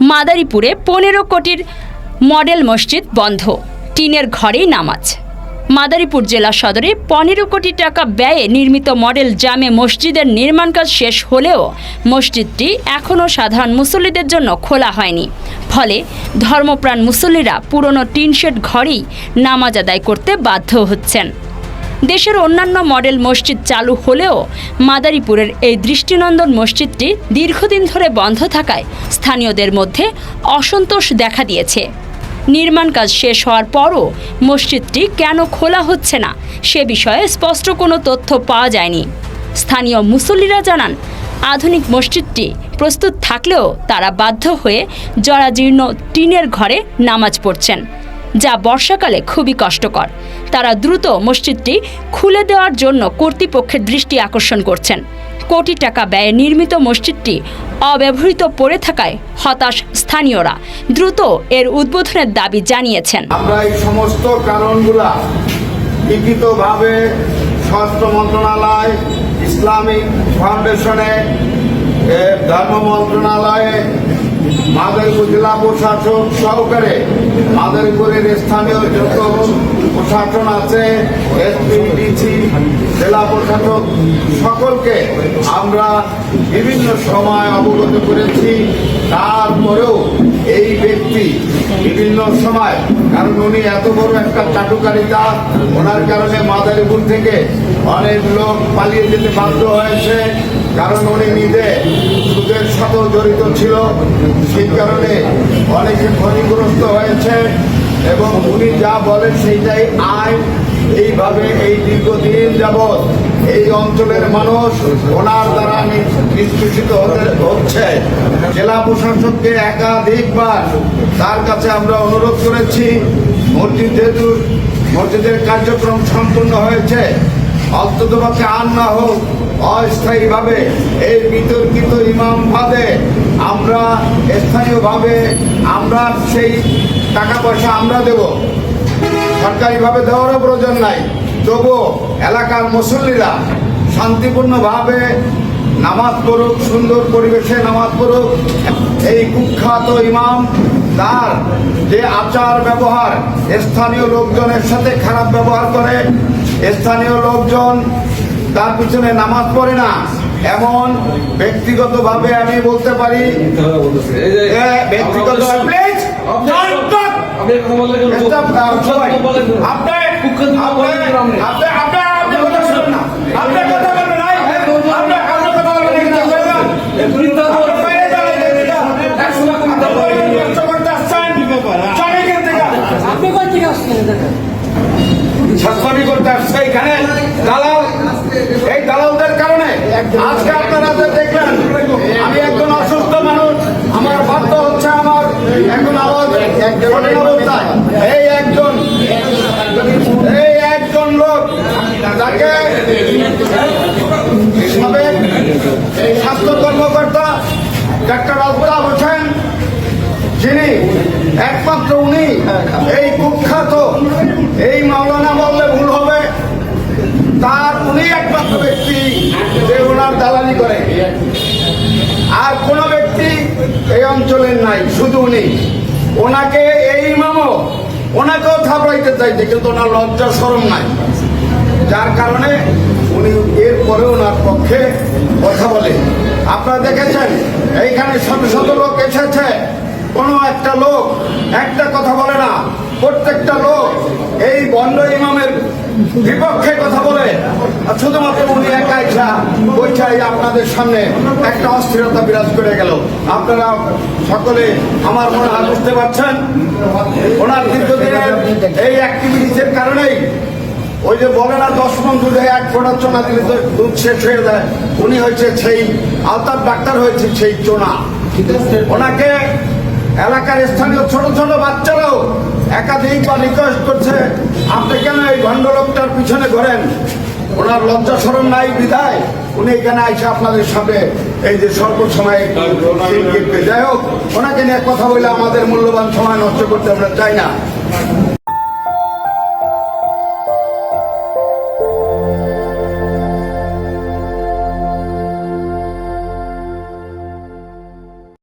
মাদারীপুরে পনেরো কোটির মডেল মসজিদ বন্ধ। টিনের ঘরেই নামাজ। মাদারীপুর জেলা সদরে পনেরো কোটি টাকা ব্যয়ে নির্মিত মডেল জামে মসজিদের নির্মাণ কাজ শেষ হলেও মসজিদটি এখনও সাধারণ মুসল্লিদের জন্য খোলা হয়নি। ফলে ধর্মপ্রাণ মুসল্লিরা পুরনো টিনশেড ঘরেই নামাজ আদায় করতে বাধ্য হচ্ছেন। দেশের অন্যান্য মডেল মসজিদ চালু হলেও মাদারীপুরের এই দৃষ্টিনন্দন মসজিদটি দীর্ঘদিন ধরে বন্ধ থাকায় স্থানীয়দের মধ্যে অসন্তোষ দেখা দিয়েছে। নির্মাণ কাজ শেষ হওয়ার পরও মসজিদটি কেন খোলা হচ্ছে না সে বিষয়ে স্পষ্ট কোনো তথ্য পাওয়া যায়নি। স্থানীয় মুসল্লিরা জানান, আধুনিক মসজিদটি প্রস্তুত থাকলেও তারা বাধ্য হয়ে জরাজীর্ণ টিনের ঘরে নামাজ পড়ছেন। যা বর্ষাকালে খুবই কষ্টকর। তারা দ্রুত মসজিদটি খুলে দেওয়ার জন্য কর্তৃপক্ষের দৃষ্টি আকর্ষণ করছেন। কোটি টাকা ব্যয়ে নির্মিত মসজিদটি অব্যবহৃত পড়ে থাকায় হতাশ স্থানীয়রা দ্রুত এর উদ্বোধনের দাবি জানিয়েছেন। আমরা এই সমস্ত কারণগুলা লিখিতভাবে স্বরাষ্ট্র মন্ত্রণালয়, ইসলামিক ফাউন্ডেশনে ধর্ম মন্ত্রণালয়ে, মাদারীপুর জেলা প্রশাসন সহকারে মাদারীপুরের স্থানীয় যত প্রশাসন আছে এসপি ডিসি জেলা প্রশাসক, সকলকে আমরা বিভিন্ন সময় অবগত করেছি। তারপরেও এই ব্যক্তি বিভিন্ন সময়, কারণ উনি এত বড় একটা চাটুকারিতা, ওনার কারণে মাদারীপুর থেকে অনেক লোক পালিয়ে যেতে বাধ্য হয়েছে। কারণ উনি নিজে সুদের সাথেও জড়িত ছিল। সেই কারণে অনেকে ক্ষতিগ্রস্ত হয়েছে এবং উনি যা বলেন সেইটাই আইন। এইভাবে এই দীর্ঘদিন যাবৎ এই অঞ্চলের মানুষ ওনার দ্বারা নি- নিষ্পেষিত হতে হচ্ছে। জেলা প্রশাসককে একাধিকবার তার কাছে আমরা অনুরোধ করেছি, মসজিদ যেহেতু মসজিদের কার্যক্রম সম্পূর্ণ হয়েছে অন্ততপক্ষে আর না হোক, অস্থায়ীভাবে এই বিতর্কিত ইমাম বাদে আমরা স্থানীয়ভাবে আমরা সেই টাকা পয়সা আমরা দেব। সরকারিভাবে দেওয়ারও প্রয়োজন নাই। তবুও এলাকার মুসল্লিরা শান্তিপূর্ণভাবে নামাজ পড়ুক, সুন্দর পরিবেশে নামাজ পড়ুক, এই কুখ্যাত ইমাম, তার যে আচার ব্যবহার স্থানীয় লোকজনের সাথে খারাপ ব্যবহার করে স্থানীয় লোকজন তার পিছনে নামাজ পড়ে না এমন ব্যক্তিগতভাবে আমি বলতে পারি ব্যক্তিগত প্লিজ আপনি কথা বললে কেন? Stop, uh, সবাই। বলেন না। আপনি কুখ্যাত নাম বলেন কেন আপনি? আপনি আপনি আপনি কথা শুনুন না আপনি কথা বলবেন না আপনি আপনি কথা বলবেন না মিথ্যা বল। আপনি বাইরে যাবেন না একশো লাখ মিথ্যা বল। আপনি কোথা থেকে আসছেন দেখেন শাসনি করতে আসছে এখানে? দালাল? এই দালালদের কারণে? আজকে আপনারা যে দেখলেন, আমি একজন অসুস্থ মানুষ, আমার বাধ্য হচ্ছে আমার এখন আওয়াজ এই একজন এই একজন লোক যাকে আর কোনো ব্যক্তি এই অঞ্চলের নাই, শুধু উনি। ওনাকে এই ইমামও, ওনাকেও থাপড়াইতে চাইছে, কিন্তু ওনার লজ্জা সরম নাই। যার কারণে উনি এরপরে ওনার পক্ষে কথা বলে। আপনারা দেখেছেন, এইখানে শত শত লোক এসেছে। কোনো একটা লোক একটা কথা বলে না। প্রত্যেকটা লোক এই বন্ড ইমামের বিপক্ষে কথা বলে শুধুমাত্র উনি একা ইচ্ছা ওইটাই আপনাদের সামনে একটা অস্থিরতা বিরাজ করে গেল। আপনারা সকলে আমার মনে হয় বুঝতে পারছেন, ওনার দীর্ঘদিনের এই অ্যাক্টিভিটিসের কারণেই ওই যে বলে না, দশ মন দুধে এক ফোঁটা চোনা দিলে দুধ শেষ হয়ে যায়। উনি হয়েছে সেই আলতার ডাক্তার হয়েছে সেই চোনা। ওনাকে এলাকার স্থানীয় ছোট ছোট বাচ্চারাও একাধিকবার রিকোয়েস্ট করছে আপনি কেন এই ভণ্ডলোকটার পিছনে ঘোরেন? ওনার লজ্জা সরম নাই বিধায় উনি এখানে আইসে আপনাদের সামনে এই যে স্বল্প সময়ে যাই হোক ওনাকে নিয়ে কথা বলে আমাদের মূল্যবান সময় নষ্ট করতে আমরা চাই না।